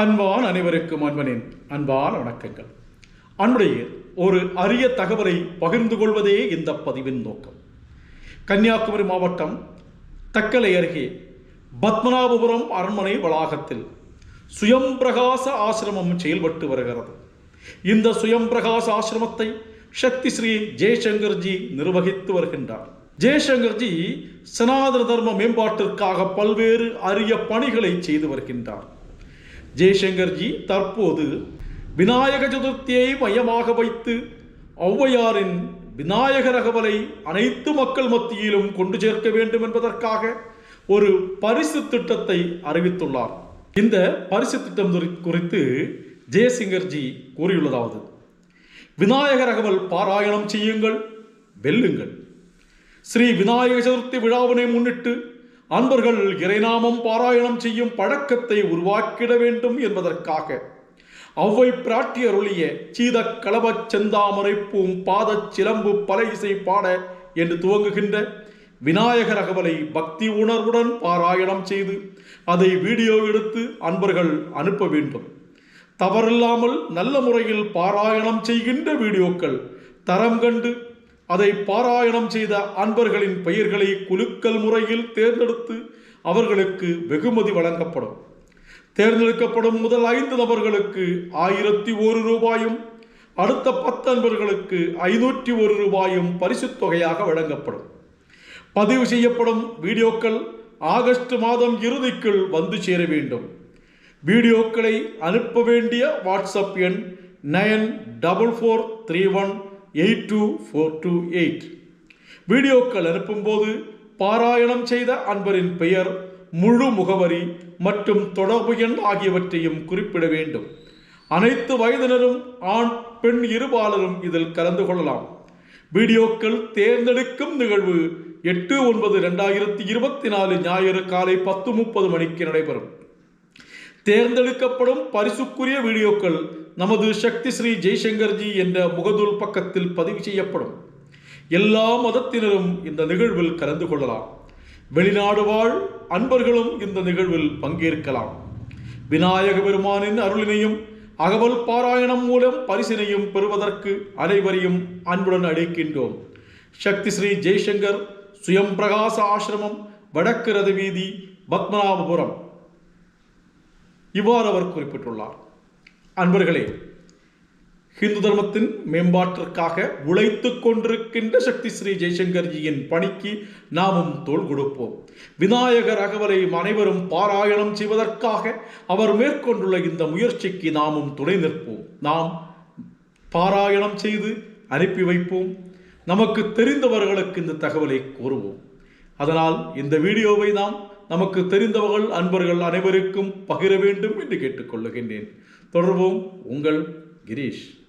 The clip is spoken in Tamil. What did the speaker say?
அன்பான் அனைவருக்கும் அன்பனின் அன்பான வணக்கங்கள். அன்புடைய ஒரு அரிய தகவலை பகிர்ந்து கொள்வதே இந்த பதிவின் நோக்கம். கன்னியாகுமரி மாவட்டம் தக்கலை அருகே பத்மநாபபுரம் அரண்மனை வளாகத்தில் சுயம் பிரகாச ஆசிரமம் செயல்பட்டு வருகிறது. இந்த சுயம்பிரகாச ஆசிரமத்தை சக்தி ஸ்ரீ ஜெய்சங்கர்ஜி நிர்வகித்து வருகின்றார். ஜெய்சங்கர்ஜி சனாதன தர்ம மேம்பாட்டிற்காக பல்வேறு அரிய பணிகளை செய்து வருகின்றார். ஜெய்சங்கர்ஜி தற்போது விநாயக சதுர்த்தியை மையமாக வைத்து ஔவையாரின் விநாயக ரகவலை அனைத்து மக்கள் மத்தியிலும் கொண்டு சேர்க்க வேண்டும் என்பதற்காக ஒரு பரிசு திட்டத்தை அறிவித்துள்ளார். இந்த பரிசு திட்டம் குறி- குறித்து ஜெயசிங்கர்ஜி கூறியுள்ளதாவது விநாயக ரகவல் பாராயணம் செய்யுங்கள் வெல்லுங்கள். ஸ்ரீ விநாயக சதுர்த்தி விழாவினை முன்னிட்டு அன்பர்கள் இறைநாமம் பாராயணம் செய்யும் பழக்கத்தை உருவாக்கிட வேண்டும் என்பதற்காக ஒளவை பிராட்டியருளிய சீத களபச் செந்தாமரை பூம் பாதச் சிலம்பு பல இசை பாட என்று துவங்குகின்ற விநாயகர் அகவலை பக்தி உணர்வுடன் பாராயணம் செய்து அதை வீடியோ எடுத்து அன்பர்கள் அனுப்ப வேண்டும். தவறில்லாமல் நல்ல முறையில் பாராயணம் செய்கின்ற வீடியோக்கள் தரம் கண்டு அதை பாராயணம் செய்த அன்பர்களின் பெயர்களை குலுக்கல் முறையில் தேர்ந்தெடுத்து அவர்களுக்கு வெகுமதி வழங்கப்படும். தேர்ந்தெடுக்கப்படும் முதல் ஐந்து நபர்களுக்கு ஆயிரத்தி ஒரு ரூபாயும் அடுத்த பத்து அன்பர்களுக்கு ஐநூற்றி ஒரு ரூபாயும் பரிசுத் தொகையாக வழங்கப்படும். பதிவு செய்யப்படும் வீடியோக்கள் ஆகஸ்ட் மாதம் இறுதிக்குள் வந்து சேர வேண்டும். வீடியோக்களை அனுப்ப வேண்டிய வாட்ஸ்அப் எண் nine double four three one eight two four two eight. வீடியோக்கள் அனுப்பும்போது பாராயணம் செய்த அன்பரின் பெயர் முழு முகவரி மற்றும் தொடர்பு எண் ஆகியவற்றையும் குறிப்பிட வேண்டும். அனைத்து வயதினரும் ஆண் பெண் இருபாலரும் இதில் கலந்து கொள்ளலாம். வீடியோக்கள் தேர்ந்தெடுக்கும் நிகழ்வு எட்டு ஒன்பது ரெண்டாயிரத்தி இருபத்தி நாலு ஞாயிறு காலை பத்து முப்பது மணிக்கு நடைபெறும். தேர்ந்தெடுக்கப்படும் பரிசுக்குரிய வீடியோக்கள் நமது சக்தி ஸ்ரீ ஜெய்சங்கர்ஜி என்ற முகநூல் பக்கத்தில் பதிவு செய்யப்படும். எல்லா மதத்தினரும் இந்த நிகழ்வில் கலந்து கொள்ளலாம். வெளிநாடு வாழ் அன்பர்களும் இந்த நிகழ்வில் பங்கேற்கலாம். விநாயக பெருமானின் அருளினையும் அகவல் பாராயணம் மூலம் பரிசினையும் பெறுவதற்கு அனைவரையும் அன்புடன் அழைக்கின்றோம். சக்தி ஸ்ரீ ஜெய்சங்கர் சுயம் பிரகாச ஆசிரமம் வடக்கு ரத வீதி பத்மநாபபுரம். இவ்வாறு அவர் குறிப்பிட்டுள்ளார். அன்பர்களே ஹிந்து தர்மத்தின் மேம்பாட்டிற்காக உழைத்துக் கொண்டிருக்கின்ற சக்தி ஸ்ரீ ஜெய்சங்கர்ஜியின் பணிக்கு நாமும் தோள் கொடுப்போம். விநாயகர் அகவலை அனைவரும் பாராயணம் செய்வதற்காக அவர் மேற்கொண்டுள்ள இந்த முயற்சிக்கு நாமும் துணை நிற்போம். நாம் பாராயணம் செய்து அனுப்பி வைப்போம். நமக்கு தெரிந்தவர்களுக்கு இந்த தகவலை கூறுவோம். அதனால் இந்த வீடியோவை நாம் நமக்கு தெரிந்தவர்கள் அன்பர்கள் அனைவருக்கும் பகிர வேண்டும் என்று கேட்டுக்கொள்ளுகின்றேன். தொடர்வோம் உங்கள் கிரீஷ்.